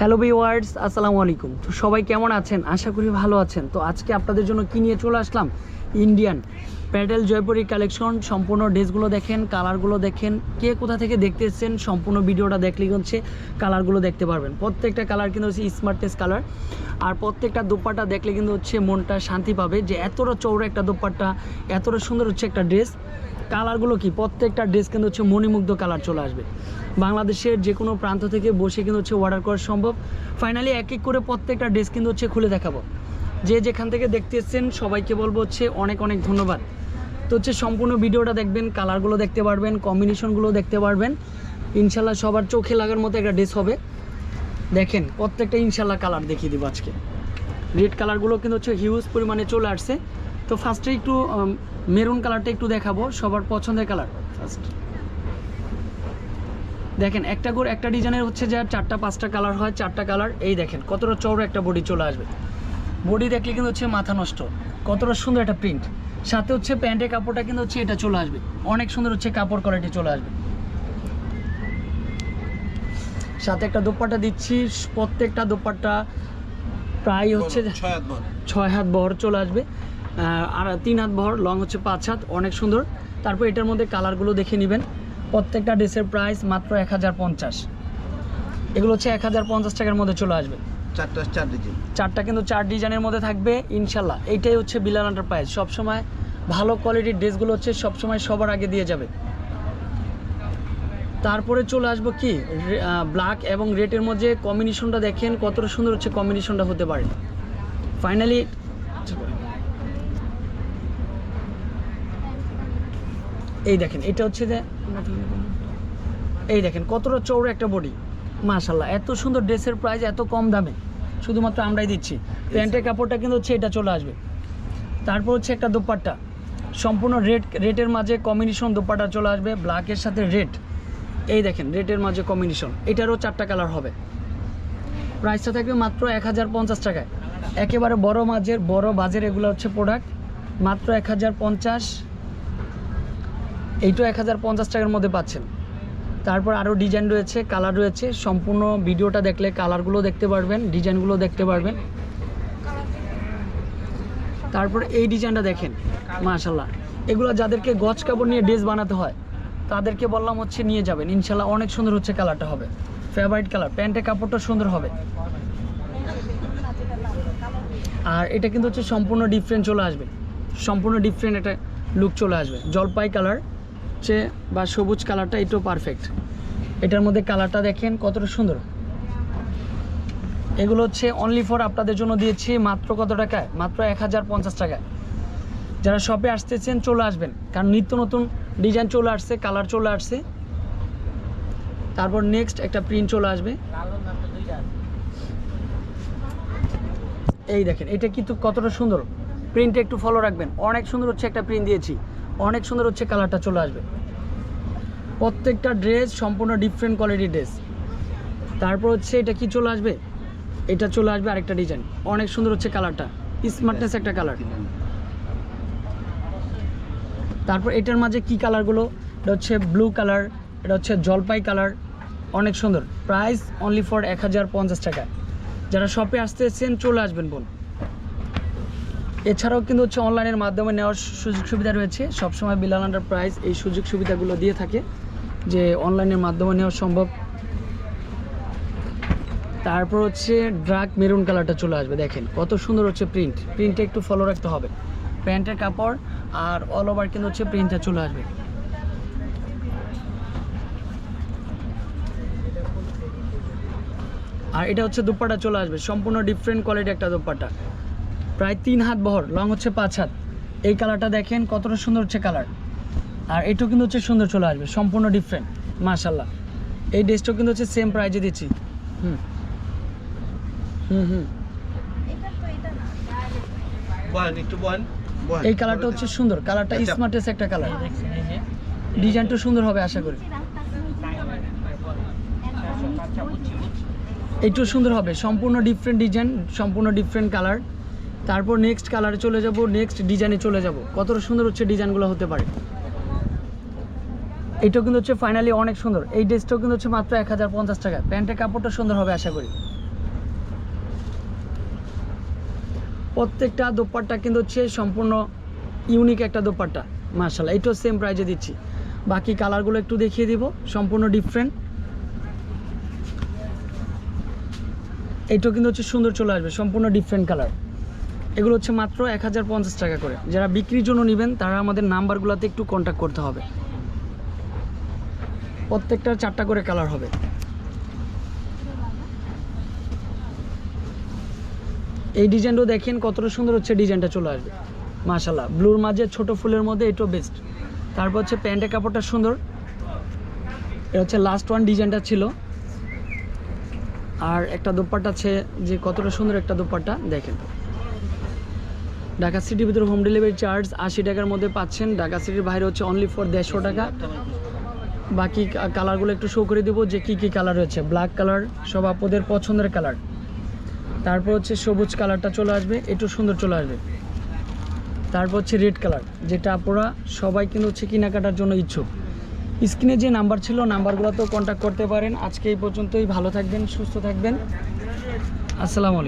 Hello viewers আসসালামু আলাইকুম। তো সবাই কেমন আছেন? আশা করি ভালো আছেন। তো আজকে আপনাদের জন্য কি নিয়ে চলে আসলাম? ইন্ডিয়ান প্যাডেল জয়পুরি কালেকশন, সম্পূর্ণ ড্রেসগুলো দেখেন, কালারগুলো দেখেন। কে কোথা থেকে দেখতে এসেছেন, সম্পূর্ণ ভিডিওটা দেখলেই হচ্ছে কালারগুলো দেখতে পারবেন। প্রত্যেকটা কালার কিন্তু হচ্ছে স্মার্টনেস কালার আর প্রত্যেকটা দোপাট্টা দেখলে কিন্তু হচ্ছে মনটা শান্তি পাবে যে এতটা চৌড়া একটা দোপাট্টা, এতটা সুন্দর হচ্ছে একটা ড্রেস। কালারগুলো কি? প্রত্যেকটা ড্রেস কিন্তু হচ্ছে মণিমুগ্ধ কালার চলে আসবে। বাংলাদেশের যে কোনো প্রান্ত থেকে বসে কিন্তু হচ্ছে অর্ডার করা সম্ভব। ফাইনালি এক এক করে প্রত্যেকটা ড্রেস কিন্তু হচ্ছে খুলে দেখাবো। যে যেখান থেকে দেখতে এসছেন, সবাইকে বলব হচ্ছে অনেক অনেক ধন্যবাদ। তো হচ্ছে সম্পূর্ণ ভিডিওটা দেখবেন, কালারগুলো দেখতে পারবেন কম্বিনেশনগুলো দেখতে পারবেন। ইনশাল্লাহ সবার চোখে লাগার মতো একটা ড্রেস হবে। দেখেন, প্রত্যেকটা ইনশাল্লাহ কালার দেখিয়ে দিব আজকে। রেড কালারগুলো কিন্তু হচ্ছে হিউজ পরিমাণে চলে আসছে। তো ফার্স্টে একটু মেরুন কালারটা একটু দেখাবো সবার পছন্দের কালার। ফার্স্ট দেখেন একটা করে একটা ডিজাইনের হচ্ছে যে চারটা পাঁচটা কালার হয় চারটা কালার। এই দেখেন কতটা চৌড়া একটা বডি চলে আসবে। বডি দেখলে কিন্তু হচ্ছে মাথা নষ্ট কতটা সুন্দর একটা প্রিন্ট। সাথে হচ্ছে প্যান্টের কাপড়টা কিন্তু হচ্ছে এটা চলে আসবে অনেক সুন্দর হচ্ছে কাপড় কোয়ালিটি চলে আসবে। সাথে একটা দোপাট্টা দিচ্ছি প্রত্যেকটা দোপাট্টা প্রায় হচ্ছে ছয় হাত বহর চলে আসবে। আর তিন হাত ভর লং হচ্ছে পাঁচ হাত অনেক সুন্দর। তারপর এটার মধ্যে কালারগুলো দেখে নেবেন। প্রত্যেকটা ড্রেসের প্রাইস মাত্র এক হাজার পঞ্চাশ। এগুলো হচ্ছে এক হাজার পঞ্চাশ টাকার মধ্যে চলে আসবে। চারটা চার ডিজি চারটা কিন্তু চার ডিজাইনের মধ্যে থাকবে ইনশাল্লাহ এইটাই হচ্ছে বিলাল এন্টারপ্রাইজ সবসময় ভালো কোয়ালিটির ড্রেসগুলো হচ্ছে সবসময় সবার আগে দিয়ে যাবে। তারপরে চলে আসব কি? ব্ল্যাক এবং রেডের মধ্যে কম্বিনেশনটা দেখেন কতটা সুন্দর হচ্ছে কম্বিনেশনটা হতে পারে। ফাইনালি এই দেখেন, এটা হচ্ছে যে এই দেখেন, কতটা চৌড়া একটা বডি মাশাল্লাহ এত সুন্দর ড্রেসের প্রাইস এত কম দামে। শুধুমাত্র আমরাই দিচ্ছি। প্যান্টের কাপড়টা কিন্তু হচ্ছে এটা চলে আসবে। তারপর হচ্ছে একটা দোপাট্টা। সম্পূর্ণ রেড রেডের মাঝে কম্বিনেশন দোপাট্টা চলে আসবে ব্ল্যাকের সাথে রেড এই দেখেন রেডের মাঝে কম্বিনেশন এটারও চারটা কালার হবে। প্রাইসটা থাকবে মাত্র এক হাজার পঞ্চাশ টাকায়। একেবারে বড় মাঝের, বড় বাজের এগুলো হচ্ছে প্রোডাক্ট মাত্র এক হাজার পঞ্চাশ। এইটাও এক হাজার পঞ্চাশ টাকার মধ্যে পাচ্ছেন। তারপর আরও ডিজাইন রয়েছে কালার রয়েছে, সম্পূর্ণ ভিডিওটা দেখলে কালারগুলো দেখতে পারবেন ডিজাইনগুলো দেখতে পারবেন। তারপর এই ডিজাইনটা দেখেন মাশাল্লাহ এগুলো যাদেরকে গজ কাপড় নিয়ে ড্রেস বানাতে হয়, তাদেরকে বললাম হচ্ছে নিয়ে যাবেন। ইনশাল্লাহ অনেক সুন্দর হচ্ছে কালারটা হবে। ফেভারিট কালার প্যান্টের কাপড়টা সুন্দর হবে। আর এটা কিন্তু হচ্ছে সম্পূর্ণ ডিফারেন্ট চলে আসবে। সম্পূর্ণ ডিফারেন্ট একটা লুক চলে আসবে। জলপাই কালার হচ্ছে বা সবুজ কালারটা এটাও পারফেক্ট এটার মধ্যে কালারটা দেখেন কতটা সুন্দর। এগুলো হচ্ছে অনলি ফর আপনাদের জন্য দিয়েছি মাত্র কত টাকায়? মাত্র এক হাজার পঞ্চাশ টাকায়। যারা শপে আসতেছেন, চলে আসবেন। কারণ নিত্য নতুন ডিজাইন চলে আসছে কালার চলে আসছে। তারপর নেক্সট একটা প্রিন্ট চলে আসবে। এই দেখেন, এটা কিন্তু কতটা সুন্দর। প্রিন্টটা একটু ফলো রাখবেন। অনেক সুন্দর হচ্ছে একটা প্রিন্ট দিয়েছি। অনেক সুন্দর হচ্ছে কালারটা, চলে আসবে। প্রত্যেকটা ড্রেস সম্পূর্ণ ডিফারেন্ট কোয়ালিটির ড্রেস তারপর হচ্ছে এটা কি চলে আসবে? এটা চলে আসবে আরেকটা ডিজাইন অনেক সুন্দর হচ্ছে কালারটা। স্মার্টনেস একটা কালার। তারপর এটার মাঝে কি কালারগুলো এটা হচ্ছে ব্লু কালার এটা হচ্ছে জলপাই কালার অনেক সুন্দর। প্রাইস অনলি ফর এক হাজার পঞ্চাশ টাকা যারা শপে আসতে চলে আসবেন বোন এছাড়াও কিন্তু হচ্ছে অনলাইনের মাধ্যমে নেওয়ার সুযোগ সুবিধা রয়েছে। সবসময় বিলাল প্রাইস এই সুযোগ সুবিধাগুলো দিয়ে থাকে যে অনলাইনের মাধ্যমে নেওয়া সম্ভব। তারপর হচ্ছে ড্রাক মেরুন কালারটা চলে আসবে, দেখেন কত সুন্দর হচ্ছে প্রিন্ট প্রিন্টটা একটু ফলো রাখতে হবে। প্যান্টের কাপড় আর অল ওভার কিন্তু হচ্ছে প্রিন্টটা চলে আসবে। আর এটা হচ্ছে দুপাটা চলে আসবে, সম্পূর্ণ ডিফারেন্ট কোয়ালিটি একটা দুপাটা। প্রায় তিন হাত বহর লং হচ্ছে পাঁচ হাত। এই কালারটা দেখেন কতটা সুন্দর হচ্ছে কালার। আর এটাও কিন্তু হচ্ছে সুন্দর চলে আসবে সম্পূর্ণ ডিফারেন্ট মাশাল্লাহ এই ড্রেসটাও কিন্তু হচ্ছে সেম প্রাইজে দিচ্ছি। হুম। হুম হুম। এই কালারটা হচ্ছে সুন্দর কালারটা আচ্ছা। স্মার্টেস্ট একটা কালার। ডিজাইনটা সুন্দর হবে আশা করি। একটু সুন্দর হবে সম্পূর্ণ ডিফারেন্ট ডিজাইন সম্পূর্ণ ডিফারেন্ট কালার। তারপর নেক্সট কালারে চলে যাব নেক্সট ডিজাইনে চলে যাব। কতটা সুন্দর হচ্ছে ডিজাইনগুলো হতে পারে। এটাও কিন্তু হচ্ছে ফাইনালি অনেক সুন্দর। এই ড্রেসটাও কিন্তু হচ্ছে মাত্র এক হাজার পঞ্চাশ টাকা। প্যান্টের কাপড়টা সুন্দর হবে, আশা করি। প্রত্যেকটা দোপাট্টা কিন্তু হচ্ছে সম্পূর্ণ ইউনিক একটা দোপাট্টা মার্শাল এটাও সেম প্রাইজে দিচ্ছি। বাকি কালারগুলো একটু দেখিয়ে দিব, সম্পূর্ণ ডিফারেন্ট এটাও কিন্তু হচ্ছে সুন্দর চলে আসবে, সম্পূর্ণ ডিফারেন্ট কালার এগুলো হচ্ছে মাত্র এক হাজার পঞ্চাশ টাকা করে। যারা বিক্রির জন্য নেবেন, তারা আমাদের নাম্বারগুলোতে একটু কন্ট্যাক্ট করতে হবে। প্রত্যেকটা চারটা করে কালার হবে। এই ডিজাইনটাও দেখেন, কতটা সুন্দর হচ্ছে ডিজাইনটা চলে আসবে। মাশাল্লাহ ব্লুর মাঝে ছোট ফুলের মধ্যে এটাও বেস্ট তারপর হচ্ছে প্যান্টের কাপড়টা সুন্দর। এটা হচ্ছে লাস্ট ওয়ান ডিজাইনটা ছিল। আর একটা দোপাট্টা আছে যে কতটা সুন্দর একটা দোপাট্টা, দেখেন। ঢাকা সিটির ভিতরে হোম ডেলিভারি চার্জ আশি টাকার মধ্যে পাচ্ছেন। ঢাকা সিটির বাইরে হচ্ছে অনলি ফর দেড়শো টাকা। বাকি কালারগুলো একটু শো করে দেবো যে কি কি কালার রয়েছে। ব্ল্যাক কালার সব আপুদের পছন্দের কালার তারপর হচ্ছে সবুজ কালারটা চলে আসবে, একটু সুন্দর চলে আসবে। তারপর হচ্ছে রেড কালার যেটা আপনারা সবাই কিন্তু হচ্ছে কেনাকাটার জন্য ইচ্ছুক। স্ক্রিনে যে নাম্বার ছিল নাম্বারগুলোতেও কন্ট্যাক্ট করতে পারেন। আজকে এই পর্যন্তই, ভালো থাকবেন, সুস্থ থাকবেন। আসসালামু আলাইকুম।